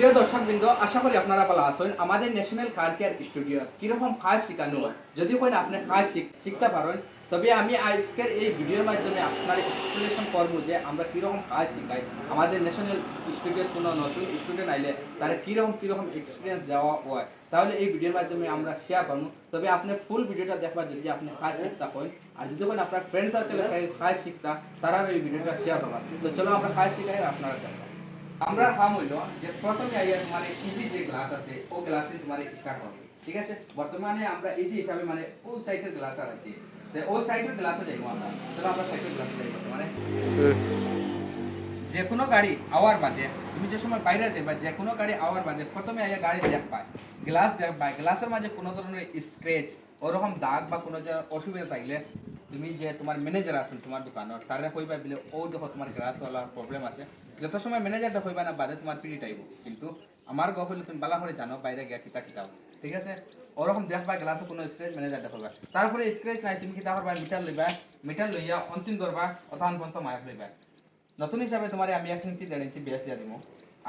প্রিয় দর্শক বৃন্দ আশা করি আপনারা ভালো আছেন। আমাদের ন্যাশনাল কার কেয়ার স্টুডিও কীরকম কাজ শেখানো হয়? যদি কোন আপনি কাজ শিখ- শিখতে পারেন, তবে আমি আজকের এই ভিডিওর মাধ্যমে আপনার এক্সপ্লেনেশন করব যে আমরা কীরকম কাজ শিখাই আমাদের ন্যাশনাল স্টুডিওর কোনো নতুন স্টুডেন্ট আইলে তারা কীরকম কীরকম এক্সপিরিয়েন্স দেওয়া হয়, তাহলে এই ভিডিওর মাধ্যমে আমরা শেয়ার করব। তবে আপনি ফুল ভিডিওটা দেখবার যদি আপনি কাজ শিখতে হয় আর যদি কোন আপনার ফ্রেন্ড সার্কেলে কাজ শিখতা তারা এই ভিডিওটা শেয়ার করবা। তো চলো আমরা কাজ শিখাই আপনারা দেখবা আমরা কাম হইল যে প্রথমে আইয়া মানে ইজি যে গ্লাস আছে ও গ্লাস দিয়ে তোমার স্টার্ট হবে। ঠিক আছে? বর্তমানে আমরা ইজি হিসাবে মানে ও সাইডের গ্লাসটা রাখছি ও সাইডের গ্লাসে যাইবো আমরা। চলো আমরা সাইডের গ্লাসে যাই বর্তমানে। যে কোনো গাড়ি আওয়ার বাদে তুমি যে সময় বাইরে যাবা যে কোনো গাড়ি আওয়ার বাদে প্রথমে আইয়া গাড়ি দেখ পায়। গ্লাস দেখ পায়। গ্লাসের মাঝে কোনো ধরনের স্ক্র্যাচ ওরকম দাগ বা কোনো যে অসুবিধা থাকলে তুমি যে তোমার ম্যানেজার আছেন তোমার দোকানের তারা কইবা বলে ও দেখো তোমার গ্লাসওয়ালা প্রবলেম আছে। যত সময় ম্যানেজারটা হইবা না, বাদে তোমার পিড়ি টাইব কিন্তু আমার গহ হলে তুমি বালা করে জানো, বাইরে গিয়া কিতা কিতাও ঠিক আছে? ওরকম দেখবা গ্লাসে কোনো স্ক্র্যাচ ম্যানেজারটা করবা তারপরে স্ক্র্যাচ নাই, তুমি কিতা করবা? মিটার লইবা। মিটার লইয়া অন্তিম ধরবা অথান পর্যন্ত মায়াক লইবা। নতুন হিসাবে তোমার আমি এক ইঞ্চি, দেড় ইঞ্চি বেস দিয়া দিব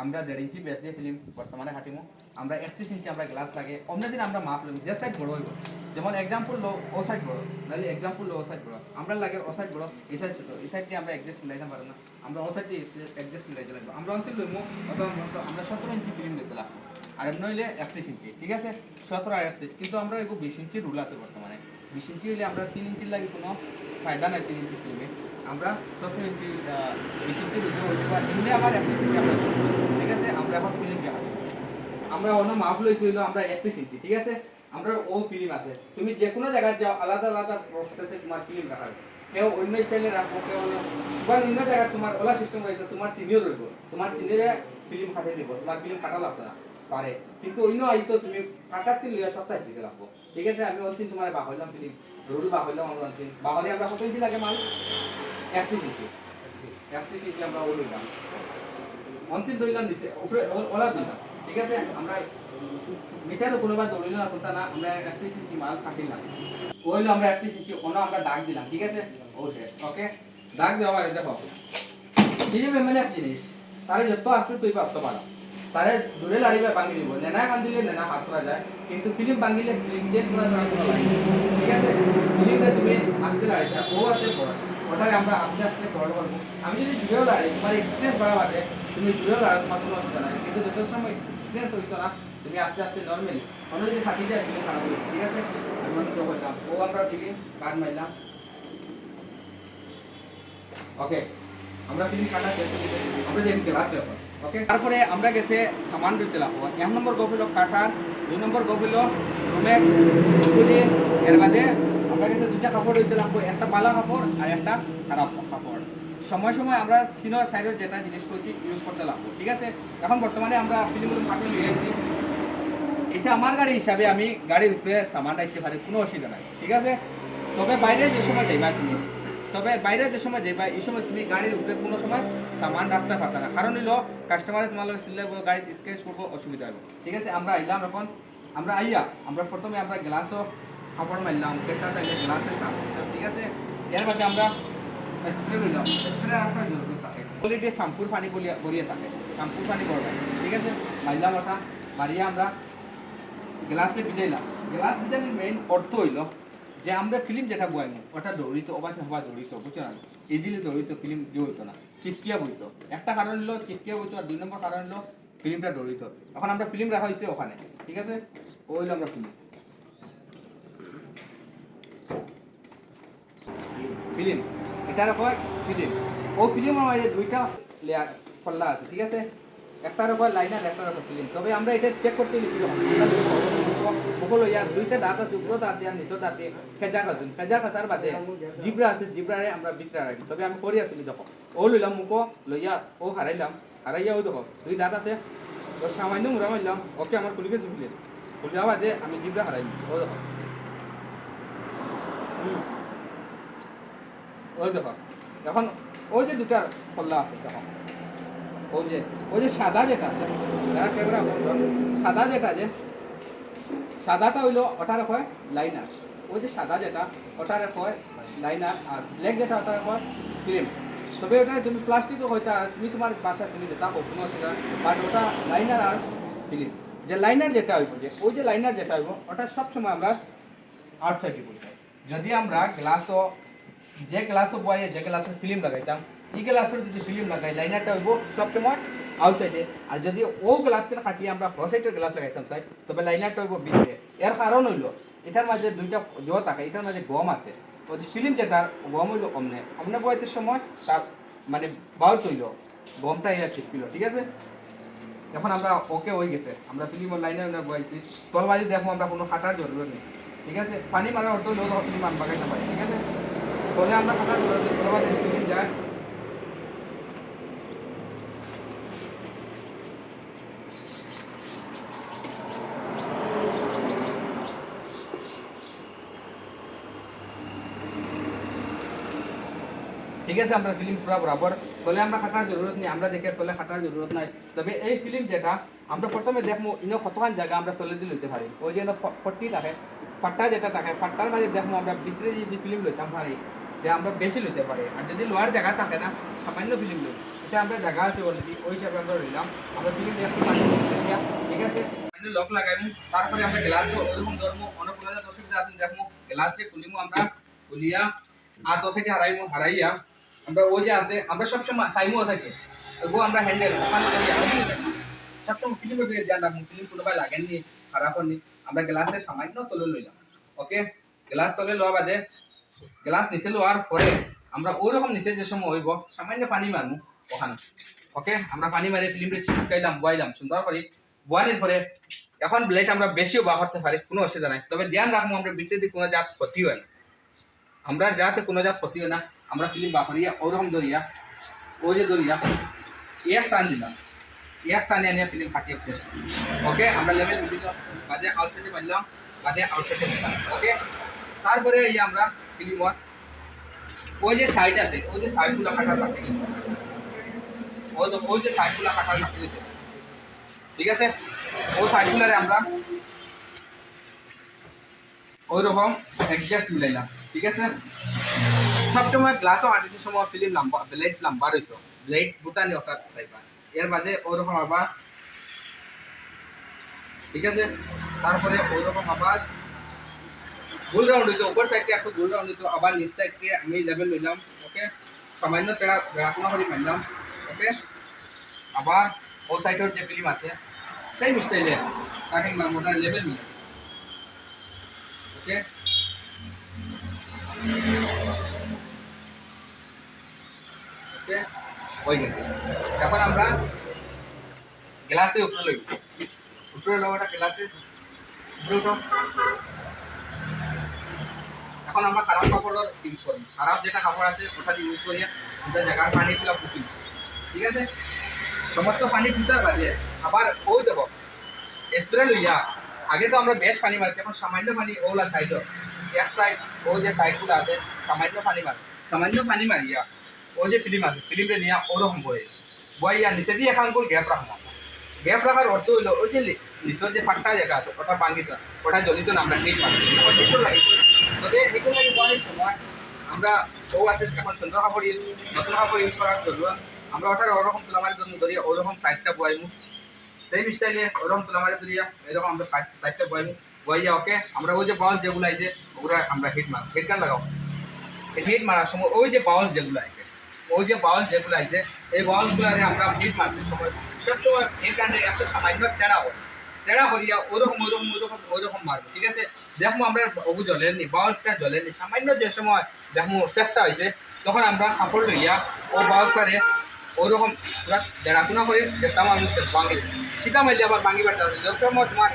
আমরা দেড় ইঞ্চি বেস দিয়ে ফিল্ম বর্তমানে হাঁটিমো। আমরা একত্রিশ ইঞ্চি আমরা গ্লাস লাগে অন্য দিন আমরা মাপ লইব যে সাইড বড় হইব। যেমন এক্সাম্পল লো ও সাইড বড়, নাহলে এক্সাম্পল লো ও সাইড বড়। আমরা লাগে ও সাইড বড়, এই সাইড ছোট, এই সাইড দিয়ে আমরা অ্যাডজাস্ট মিলাইতে পারব না। আমরা ও সাইড দিয়ে অ্যাডজাস্ট মিলাইতে লাগবে। আমরা অন্তিম লইমো, অথবা আমরা সতেরো ইঞ্চি ফিল্ম দিতে লাগবো। আর এমনি হইলে একত্রিশ ইঞ্চি, ঠিক আছে? সতেরো আর একত্রিশ, কিন্তু আমরা এগো বিশ ইঞ্চি রুল আছে বর্তমানে। বিশ ইঞ্চি হইলে আমরা তিন ইঞ্চির লাগে কোনো ফায়দা নাই তিন ইঞ্চি ফিল্মে আমরা ইঞ্চি আহ, বিশ রুলে হইতে পারি এমনি আমরা ঠিক আছে? আমরা এখন ফিল্ম দেখাবো আমরা অন্য মাপ লইছি হইল আমরা একত্রিশ ইঞ্চি ঠিক আছে? আমরা ও ফিল্ম আছে। তুমি যে কোনো জায়গায় যাও আলাদা আলাদা প্রসেসে তোমার ফিল্ম রাখা হবে। কেউ অন্য স্টাইলে রাখব কেউ বা অন্য জায়গায় তোমার ওলা সিস্টেম রয়েছে তোমার সিনিয়র রইব। তোমার সিনিয়রে ফিল্ম কাটিয়ে দিব তোমার ফিল্ম কাটা লাগতো না। পারে। কিন্তু অন্য আইসো তুমি কাটাতে লইয়া সপ্তাহে দিতে লাগবো। ঠিক আছে? আমি অন্তিম তোমার বাহলাম ফিল্ম রুল বাহলাম আমরা অন্তিম বাহলে আমরা কত ইঞ্চি লাগে মাল? একত্রিশ একত্রিশ আমরা ও দিছে। ঠিক আছে? আমরা না, আমরা আমরা দাগ দিলাম। ঠিক আছে? ওকে? দাগ দেওয়া জিনিস যত আস্তে দূরে লাড়িবে ভাঙি দিব। নেনা কান্দিলে নেনা হাত করা যায়, কিন্তু ফিল্ম ভাঙিলে ফিল্ম চেঞ্জ করা লাগে ঠিক আছে? তুমি আস্তে ও আছে বড় ওটাকে আমরা আস্তে আস্তে বড় করব? আমি যদি দূরেও লাড়ি তোমার এক্সপিরিয়েন্স বাড়া বাদে তুমি দূরেও লাড়ো তোমার কোনো অসুবিধা নাই। কিন্তু যত সময় এক্সপিরিয়েন্স হইতো না, তুমি আস্তে আস্তে নর্মালি অন্য যদি ফাটি যায় তুমি খারাপ ঠিক আছে? আমি তো করলাম ও আমরা ফিল্ম কাট মারলাম ওকে আমরা ফিল্ম কাটা শেষ করে। আমরা যেন ক্লাসে এখন ওকে তারপরে আমরা গেছে সামান দিতে লাগবো। এক নম্বর গফিল কাটার, দুই নম্বর গফিল রুমের স্কুলে, এর বাদে আমরা গেছে দুইটা কাপড় দিতে লাগবো একটা পালা কাপড় আর একটা খারাপ কাপড়। সময় সময় আমরা তিন সাইডের যেটা জিনিস করছি ইউজ করতে লাগবো, ঠিক আছে? এখন বর্তমানে আমরা ফিল্ম ফাটে আসি এটা আমার গাড়ি হিসাবে আমি গাড়ির উপরে সামান রাখতে পারি, কোনো অসুবিধা নাই, ঠিক আছে? তবে বাইরে যে সময় যাইবা তুমি, তবে বাইরে যে সময় যাইবা, এই সময় তুমি গাড়ির উপরে কোনো সময় সামান রাখতে পারবে না। কারণ হইল কাস্টমারে তোমার লগে শুনলে গাড়ি স্কেচ করব অসুবিধা হবে। ঠিক আছে? আমরা আইলাম এখন। আমরা আইয়া, আমরা প্রথমে আমরা গ্লাসও কাপড় মারলাম কেটা চাইলে গ্লাসে ঠিক আছে? এর বাদে আমরা স্প্রে করলাম স্প্রে আপনার জরুরি থাকে। কোয়ালিটি শ্যাম্পুর পানি বলিয়া থাকে। শ্যাম্পুর পানি বড় ঠিক আছে? মারলাম ওটা মারিয়া আমরা গ্লাসে ভিজাইলাম। গ্লাস ভিজাইলে মেইন অর্থ হইল যে আমরা ফিল্ম যেটা বয়াইমু ওটা দৌড়িত, অবাক হওয়া দৌড়িত, বুঝছ না? ইজিলি দৌড়িত ফিল্ম দিয়ে হইতো না, চিপকিয়া বইতো। একটা কারণ হলো চিপকিয়া বইতো, আর দুই নম্বর কারণ হলো ফিল্মটা দৌড়িত। এখন আমরা ফিল্ম রাখা হয়েছে ওখানে, ঠিক আছে? ও হইল আমরা ফিল্ম ফিল্ম এটার কয় ফিল্ম ও ফিল্মের মাঝে দুইটা লেয়ার ফল্লা আছে, ঠিক আছে? একটার উপর লাইনার একটার উপর ফিল্ম তবে আমরা এটা চেক করতে লিখি সকল ইয়ার দুইটা দাঁত আছে উপর দাঁত দিয়ে নিচের দাঁত দিয়ে। খেজা খাসুন খেজা খাসার বাদে জিব্রা আছে, জিব্রারে আমরা বিক্রা রাখি। তবে আমি করি তুমি দেখো। ও লইলাম, মুখো লইয়া ও হারাইলাম। হারাইয়া ও দেখো, দুই দাঁত আছে। তো সামান্য মুড়া মারলাম, ওকে আমার খুলি গেছে ফিলে খুলিয়া বাদে আমি জিব্রা হারাইলাম। ও দেখো। হুম। ওই দেখো, এখন ওই যে দুটা পল্লা আছে, দেখো। ওই যে ওই যে সাদা যেটা আছে ক্যামেরা সাদা যেটা যে, সাদাটা হইল ওটার কয় লাইনার। ওই যে সাদা যেটা ওটার কয় লাইনার, আর ব্ল্যাক যেটা ওটার কয় ক্রিম তবে ওটা তুমি প্লাস্টিকও হয়তো আর তুমি তোমার বাসা তুমি যেটা হোক অসুবিধা বাট ওটা লাইনার আর ফিলিম যে লাইনার যেটা হইব যে, ওই যে লাইনার যেটা হইব, ওটা সবসময় আমরা আর্ট আউটসাইডে করতে যদি আমরা গ্লাসও যে গ্লাসও বয়ে যে গ্লাসের ফিল্ম লাগাইতাম এই গ্লাসের যদি ফিল্ম লাগাই, লাইনারটা হইব সবসময় আউটসাইডে আর যদি ও গ্লাসটা কাটিয়ে আমরা ফসাইটের গ্লাস লাগাইতাম চাই তবে লাইনারটা হইব ভিতরে এর কারণ হইল, এটার মাঝে দুইটা জ থাকে, এটার মাঝে গম আছে। ওই ফিল্ম যেটার গম হইল অমনে। অমনে বয়াইতে সময় তার মানে বাউস হইল। গমটা এটা চিপকিল ঠিক আছে? এখন আমরা ওকে হয়ে গেছে। আমরা ফিল্ম লাইনে আমরা বয়াইছি তলবাজি দেখব আমরা কোনো হাঁটার জরুরত নেই। ঠিক আছে? পানি মারা অর্থ লোক ফিল্ম আনবা গাইতে পারি, ঠিক আছে? তলে আমরা হাঁটার জরুরত নেই তলবাজি ফিল্ম যায় ঠিক আছে আমরা ফিল্ম পুরা বরাবর তলে আমরা খাটার জরুরত নেই আমরা দেখে তলে খাটার জরুরত নাই তবে এই ফিল্ম যেটা আমরা প্রথমে দেখব ইনো কতখান জায়গা আমরা তলে দিয়ে লইতে পারি ওই যে ফটি থাকে ফাট্টা যেটা থাকে ফাট্টার মাঝে দেখব আমরা ভিতরে যদি ফিল্ম লইতাম পারি যে আমরা বেশি লইতে পারি। আর যদি লোয়ার জায়গা থাকে না, সামান্য ফিল্ম লই এটা আমরা জায়গা আছে অলরেডি ওই হিসাবে আমরা রইলাম আমরা ফিল্ম দেখতে পারি ঠিক আছে? লক লাগাইমু, তারপরে আমরা গ্লাস ওরকম ধরবো অনেক কোনো অসুবিধা আছে দেখব গ্লাসকে খুলিমু আমরা, খুলিয়া আর দশাকে হারাইমু, হারাইয়া আমরা ও যে আছে, আমরা সবসময় সাইমু আছে কি? ও আমরা হ্যান্ডেল আমি সবসময় ফিল্মের দিকে ধ্যান রাখব ফিল্ম কোনোবাই লাগেননি, খারাপ হয়নি আমরা গ্লাসে সামান্য তলে লইলাম। ওকে গ্লাস তলে লওয়া বাদে গ্লাস নিচে লোয়ার পরে আমরা ওরকম নিচে যে সময় হইব, সামান্য পানি মারমু ওখানে। ওকে আমরা পানি মারি ফিল্মটা চিপকাইলাম, বয়াইলাম, সুন্দর করে। বয়ানির পরে এখন ব্লেড আমরা বেশিও বা করতে পারি, কোনো অসুবিধা নাই। তবে ধ্যান রাখব আমরা বিটে দিয়ে কোনো জাত ক্ষতি হয় না। আমরা যাতে কোনো জাত ক্ষতি হয় না, আমরা ফিল্ম বাহরিয়া ওরকম দরিয়া ও যে দরিয়া এক টান দিলাম। এক টানে আনিয়া ফিল্ম ফাটিয়ে শেষ ওকে আমরা লেভেল বাদে আউটসাইডে বানলাম বাদে আউটসাইডে দিলাম ওকে তারপরে এই আমরা ফিল্মত ওই যে সাইড আছে, ওই যে সাইডগুলো বাকি গেছে ওই ওই যে সাইডগুলো বাকি গেছে ঠিক আছে? ওই সাইডগুলারে আমরা ওই অ্যাডজাস্ট মিলাইলাম, ঠিক আছে? সবসময় গ্লাসও হাঁটিতে সময় ফিল্ম লম্বা ব্লেড লম্বা রইতো ব্লেড বুটানি অর্থাৎ টাইপা এর বাদে ওরকম আবার, ঠিক আছে? তারপরে ওইরকম আবার গোল রাউন্ড হইতো উপর সাইডকে একটু গোল রাউন্ড হইতো আবার নিচ সাইডকে আমি লেভেল লইলাম ওকে সামান্য তেরা তেরাকোনা করে মারলাম ওকে আবার ও সাইডের যে ফিল্ম আছে সেই স্টাইলে তাকে মোটা লেভেল মিলে ওকে ওকে হয়ে গেছে এখন আমরা গ্লাসে উপরে লইব উপরে লওয়াটা গ্লাসে উপরে উঠাও এখন আমরা খারাপ কাপড়ের ইউজ করি খারাপ যেটা কাপড় আছে, ওটা ইউজ করিয়া ওটা জায়গার পানিগুলো পুষি। ঠিক আছে? সমস্ত পানি পুষার বাদে আবার ওই দেব স্প্রে লইয়া আগে তো আমরা বেশ পানি মারছি, এখন সামান্য পানি ওলা সাইড এক সাইড ও যে সাইডগুলো আছে, সামান্য পানি মার। সামান্য পানি মারিয়া ও যে ফিল্ম আছে ফিল্মে নিয়ে ওরকম বয়ে বইয়া নিচে দিয়ে এখন করে গ্যাপ রাখব? গ্যাপ রাখার অর্থ হইল, ওই যে নিচের যে ফাট্টা জায়গা আছে, ওটা ভাঙিত ওটা জ্বলিত না আমরা ঠিক মারি ঠিক লাগে সময় আমরা ও আছে এখন সুন্দর কাপড় ইউজ নতুন কাপড় ইউজ করার জরুরত আমরা ওটার ওরকম তোলামারি জন্য ধরি, ওরকম সাইডটা বয়াইমু সেম স্টাইলে ওরকম তোলামারি ধরিয়া এরকম আমরা সাইডটা বয়াইমু বইয়া ওকে আমরা ওই যে বাউল যেগুলো আছে, ওগুলো আমরা হিট মার হিট গান লাগাও হিট মারার সময় ওই যে বাউল যেগুলো আছে, ওই যে বাউল যেগুলো আছে, এই বাউলগুলারে আমরা হিট মারতে সময় সবসময় হিট গানটা এত সামান্য তেড়া হয় তেড়া করিয়া ওরকম ওরকম ওরকম ওরকম মারবো, ঠিক আছে? দেখব আমরা ওগু জ্বলেনি বাউলসটা জ্বলেনি সামান্য যে সময় দেখব সেফটা হয়েছে তখন আমরা কাপড় লইয়া ও বাউলসটারে ওরকম পুরা দেড়াকুনা করে দেখতাম আমি ভাঙি সিধা মাইলে আবার ভাঙি পারতাম যত সময় তোমার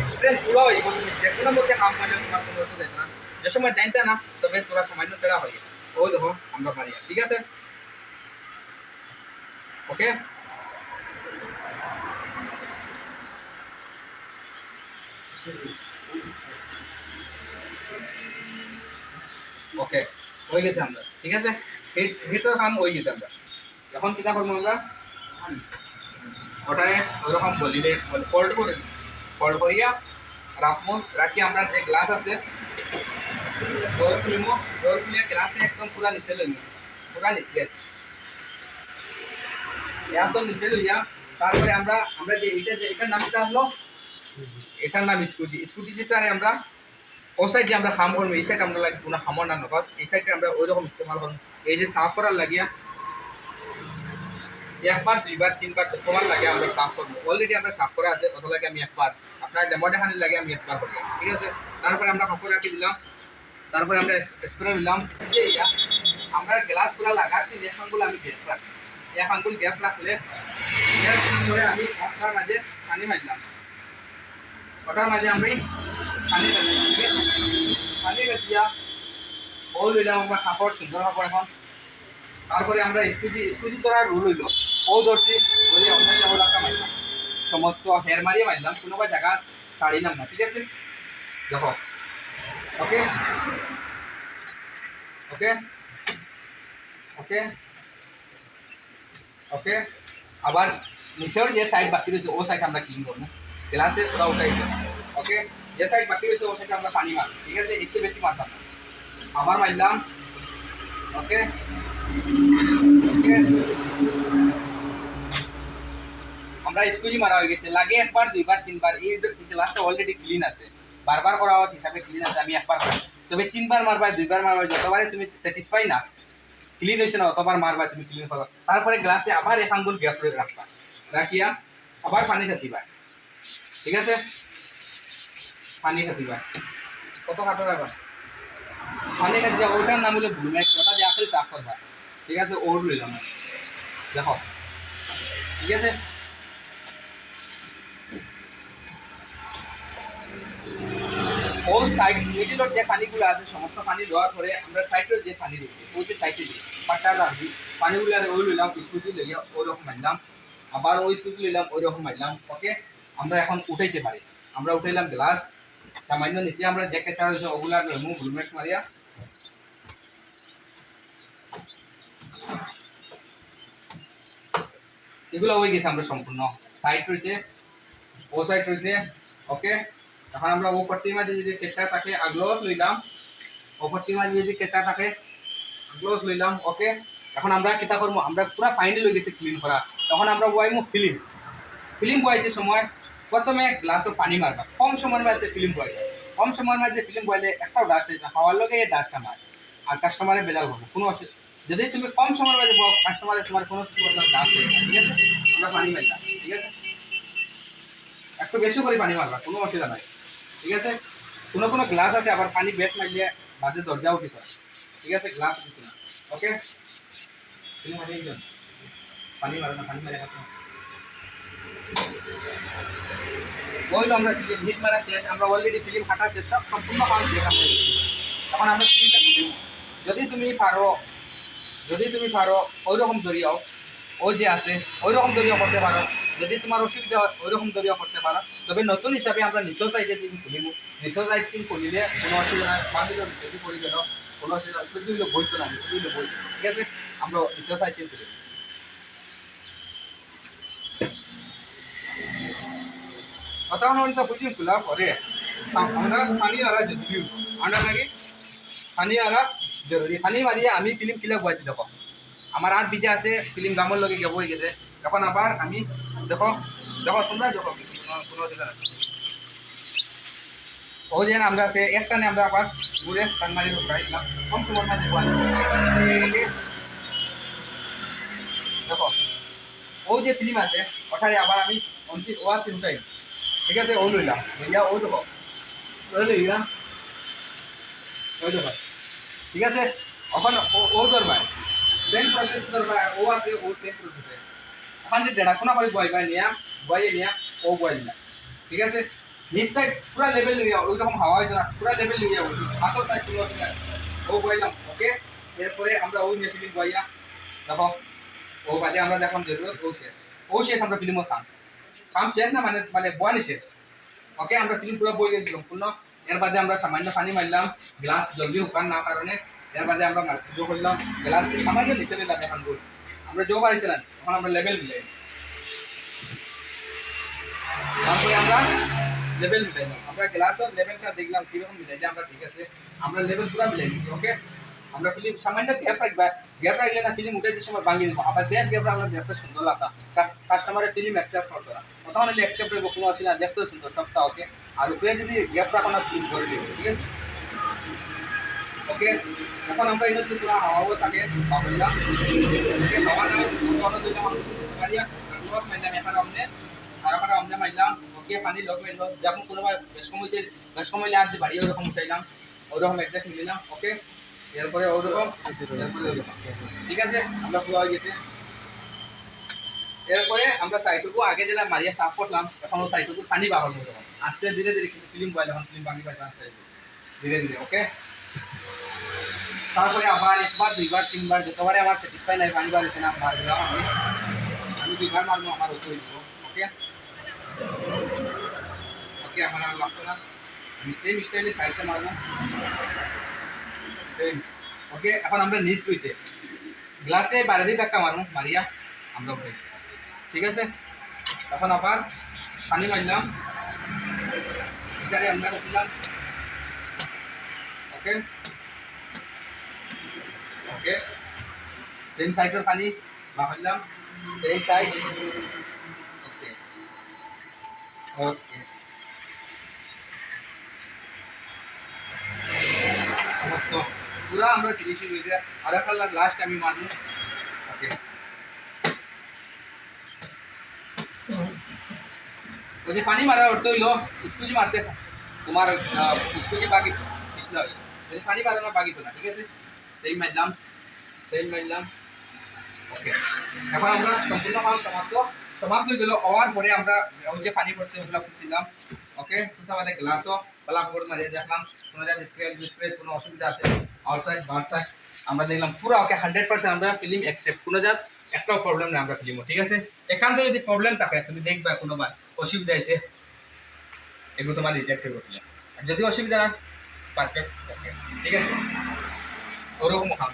এক্সপিরিয়েন্স পুরো হয়ে তুমি যে কোনো মধ্যে কাম করলে তোমার কোনো অসুবিধা না। যে সময় জানতে না, তবে তোরা সামান্য তেড়া হয়ে ও দেখো, আমরা পারি ঠিক আছে? ওকে? ওকে হয়ে গেছে আমরা। ঠিক আছে? হিট কাম হয়ে গেছে আমরা। এখন কিতা করব আমরা? ওটারে ওরকম বলিলে ফোল্ড করে ফোল্ড করিয়া রাখব, রাখি আমরা যে গ্লাস আছে ডোর খুলিমো। ডোর খুলিয়ে গ্লাসে একদম পুরা নিচে লইম পুরা নিচে এত নিচে লইয়া, তারপরে আমরা আমরা যে এটা যে, এটার নাম যেটা হলো? এটার নাম স্কুটি। স্কুটি যেটা আমরা ও সাইডে আমরা খাম করব এই সাইড আমরা লাগে কোনো খামর না নগদ। এই সাইডে আমরা ওই রকম ইস্তেমাল করব। এই যে সাফ করার লাগিয়া একবার দুইবার তিনবার তোমার লাগে আমরা সাফ করব। অলরেডি আমরা সাফ করা আছে অত লাগে আমি একবার। আপনার ডেমো দেখানি লাগে আমি একবার করব। ঠিক আছে? তারপরে আমরা কাপড় রাখি দিলাম। তারপরে আমরা স্প্রে ইয়া, আমরা গ্লাস পুরা লাগাতে যে আঙ্গুল আমি গ্যাপ রাখি। এক আঙ্গুল গ্যাপ রাখলে আমি মাঝে পানি মারলাম। ওটার মাঝে আমি পানি আছে? পানি মারিয়া ও লইলাম আমরা কাপড় সুন্দর কাপড় এখন তারপরে আমরা স্কুটি স্কুটি তোরা রুল হইল ও ধরছি ধরে অন্য জায়গা মারলাম সমস্ত হেয়ার মারিয়ে মারলাম কোনো বা জায়গা ছাড়িলাম না ঠিক আছে দেখো ওকে ওকে ওকে ওকে আবার নিচের যে সাইড বাকি রয়েছে ও সাইড আমরা ক্লিন করব গ্লাসে পুরো ওটাই ওকে যে সাইড বাকি রয়েছে, ও সাইড আমরা পানি মারবো, ঠিক আছে? একটু বেশি মারতাম আবার মারলাম ওকে আমরা স্কুজি মারা হয়ে গেছে। লাগে একবার, দুইবার, তিনবার। এই গ্লাসটা অলরেডি ক্লিন আছে। বারবার করা হওয়ার হিসাবে ক্লিন আছে, আমি একবার। তবে তিনবার মারবা, দুইবার মারবা যতবারে তুমি স্যাটিসফাই না ক্লিন হয়েছে না অতবার মারবা, তুমি ক্লিন করবা। তারপরে গ্লাসে আবার এক আঙ্গুল গ্যাপ করে রাখবা। রাখিয়া আবার পানি খাসিবা ঠিক আছে? পানি খাসিবা কত কাটো রাখবা পানি খাসিয়া ওটার নাম হলো ব্লুম্যাক্স ওটা দিয়ে আখের সাফ করবা ঠিক আছে ওর লইলাম দেখো। ঠিক আছে? ওর সাইড মিডিলের যে পানিগুলো আছে, সমস্ত পানি লওয়ার পরে আমরা সাইডের যে পানি রয়েছে ওই যে সাইডে দিই পাট্টা রাখি পানিগুলো ওই লইলাম স্কুটি লইয়া ওই রকম মারলাম আবার ওই স্কুটি লইলাম ওই রকম মারলাম ওকে আমরা এখন উঠাইতে পারি। আমরা উঠাইলাম গ্লাস সামান্য নিচে আমরা যে কেঁচা রয়েছে ওগুলা লইমু গ্লুমেক্স মারিয়া। এগুলো হয়ে গেছে আমরা সম্পূর্ণ। সাইড রয়েছে, ও সাইড রয়েছে ওকে এখন আমরা ও পট্টির মাঝে যদি কেঁচা থাকে আগলোস লইলাম। ও পট্টির মাঝে যদি কেঁচা থাকে আগলোস লইলাম ওকে এখন আমরা কিতা করব? আমরা পুরা ফাইনাল হয়ে গেছে ক্লিন করা। তখন আমরা বয়াইমু ফিলিম ফিলিম বয়াইতে সময় প্রথমে এক গ্লাসও পানি মারবা। কম সময়ের মধ্যে ফিল্ম বয় কম সময়ের মধ্যে ফিল্ম বয়াইলে একটাও ডাস্ট না। খাওয়ার লগে এই ডাস্টটা মার আর কাস্টমারে বেজাল করব কোনো যদি তুমি কম সময়ের মধ্যে কাস্টমারে তোমার কোনো ডাস্ট ঠিক আছে? আমরা পানি মারলাম ঠিক আছে? একটু বেশি করে পানি মারবা, কোনো অসুবিধা নাই, ঠিক আছে? কোনো কোনো গ্লাস আছে, আবার পানি বেশ মারলে বাজে দরজা উঠিত ঠিক আছে? গ্লাস উঠিত না ওকে পানি মারো না, পানি মারে বলল আমরা ভিট মারা শেষ, আমরা অলরেডি ফিল্ম হাঁটা শেষ, সব সম্পূর্ণ কাজ দেখা তখন আমরা ফিল্মটা বুঝিনি যদি তুমি পারো, যদি তুমি পারো ওই রকম দরিয়াও ও যে আছে ওই রকম দরিয়াও করতে পারো। যদি তোমার অসুবিধা হয় ওই রকম দরিয়াও করতে পারো। তবে নতুন হিসাবে আমরা নিচো সাইডে দিন খুলিব নিচো সাইড দিন খুলিলে কোনো অসুবিধা বাঁধিল যদি পড়ে গেল, কোনো অসুবিধা বইতো না বই ঠিক আছে? আমরা নিচো সাইড দিন খুলি বুঝি খোলা পরে আমরা পানি আলা জরুরি আমরা লাগে, পানি আলা জরুরি পানি মারিয়ে আমি ফিল্ম কিলা বয়েছি দেখো আমার হাত ভিজে আছে ফিল্ম গামর লগে গেব হয়ে গেছে। এখন আবার আমি দেখো দেখো তোমরা দেখো কোনো-। ও যেন আমরা সে একটানে আমরা আবার ঘুরে টান মারি ঢুকাই দিলাম কম সময় মাঝে? দেখো ও যে ফিল্ম আছে ওঠারে আবার আমি অন্তি ও আর তিনটাই ঠিক আছে, ও লইলাম লইয়া ও দেখো ও লইলাম ও দেখো ঠিক আছে? এখন ও- ধরবাই। সেম প্রসেস ধরবাই, ও আছে, ও সেম প্রসেস এখন যে দেড়া, কোনা করে বয় বাই নিয়া, বয়ে নিয়া, ও বয় নিয়া। ঠিক আছে? নিচটা পুরা লেভেল নিয়ে ওই রকম হাওয়া হয়েছে না, পুরা লেভেল নিয়ে যাব হাতর সাইড পুরো ও বইলাম, ওকে? এরপরে আমরা ওই নিয়ে ফিলিম বইয়া দেখো ও বাদে আমরা যখন জরুরত ও শেষ। ও শেষ আমরা ফিল্মও খাম খাম শেষ না মানে মানে বয়ানি শেষ ওকে আমরা ফিল্ম পুরো বই গেছি সম্পূর্ণ এর বাদে আমরা সামান্য পানি মারলাম গ্লাস জলদি শুকান না কারণে। এর বাদে আমরা জো করলাম গ্লাস সামান্য নিচে নিলাম এখন বই। আমরা জো না তখন আমরা লেভেল মিলাই তারপরে আমরা লেভেল মিলাইলাম আমরা গ্লাসের লেভেলটা দেখলাম, কীরকম মিলাই যে আমরা ঠিক আছে। আমরা লেভেল পুরো মিলাই ওকে আমরা ফিল্ম সামান্য গ্যাপ রাখবা গ্যাপ রাখলে না ফিল্ম উঠে সময় ভাঙিয়ে দিব। আবার বেশ গ্যাপ রাখলে দেখতে সুন্দর লাগা। কাস্টমারের ফিল্ম অ্যাকসেপ্ট করতো না। তখন হলে অ্যাকসেপ্ট করব কোনো অসুবিধা দেখতে সুন্দর, সবটা ওকে আর উপরে যদি গ্যাপ রাখো না ফিল্ম করে দিবে ঠিক আছে? ওকে এখন আমরা এটা যদি পুরো হাওয়াও থাকে ওকে হাওয়া না মানুষ মারিয়া আগুয়াত মাইলাম অমনে, আর অমনে মাইলাম। ওকে পানি লোক মাইলো যখন কোনোবার বেশ কমেছে বেশ কমাইলে আর যে বাড়ি, ওরকম উঠাইলাম। ওরকম অ্যাডজাস্ট মিলিলাম ওকে এরপরে ওরকম ঠিক আছে, আমরা খোলা হয়ে এরপরে আমরা সাইটুকু আগে যেটা মারিয়া সাফ করলাম, এখন সাইটুকু পানি বাহার মতো আস্তে ধীরে ধীরে কিন্তু ফিল্ম বয় যখন ফিল্ম বাকি পাই ধীরে ধীরে ওকে তারপরে আবার একবার, দুইবার, তিনবার যতবারে আমার স্যাটিসফাই নাই পানি বার না মার দিলাম আমি দুইবার মারবো, আমার হতে হইব ওকে ওকে আমার আর লাগতো না। আমি সেম স্টাইলে সাইডটা মারবো। ওকে এখন আমরা নিচ রয়েছে। গ্লাসে বাইরে দিয়ে ধাক্কা মারবো মারিয়া, আমরা উঠেছি ঠিক আছে? এখন আবার পানি মারলাম। এখানে আমরা বসলাম। ওকে ওকে সেম সাইডের পানি বাহাইলাম সেম সাইড ওকে ওকে সমস্ত পুরা আমরা ফিনিশিং হয়েছে আর এখন লাস্ট আমি মারবো ওকে ওই যে পানি মারার অর্থ হইল স্কুজি মারতে তোমার স্কুজি বাকি পিছলা হইল যদি পানি মারানো বাকি তো না ঠিক আছে সেই মারলাম সেই মারলাম ওকে এখন আমরা সম্পূর্ণ কাম সমাপ্ত সমাপ্ত হয়ে গেল হওয়ার পরে আমরা ওই যে পানি পড়ছে ওগুলো খুঁজছিলাম ওকে? আমাদের গ্লাসও পালা করে মারিয়ে দেখলাম জায়গায় স্ক্রেচ স্ক্রেচ কোনো অসুবিধা আছে? আউটসাইড বাউটসাইড আমরা দেখলাম পুরো, ওকে হান্ড্রেড পার্সেন্ট আমরা ফিল্ম অ্যাকসেপ্ট কোনো যার একটাও প্রবলেম নেই, আমরা ফিল্মও ঠিক আছে? একান্ত যদি প্রবলেম থাকে, তুমি দেখবা কোনোবার, অসুবিধা আছে এগুলো তোমার রিজেক্ট হয়ে গেলে যদি অসুবিধা না পারফেক্ট ঠিক আছে? ওরকম খাম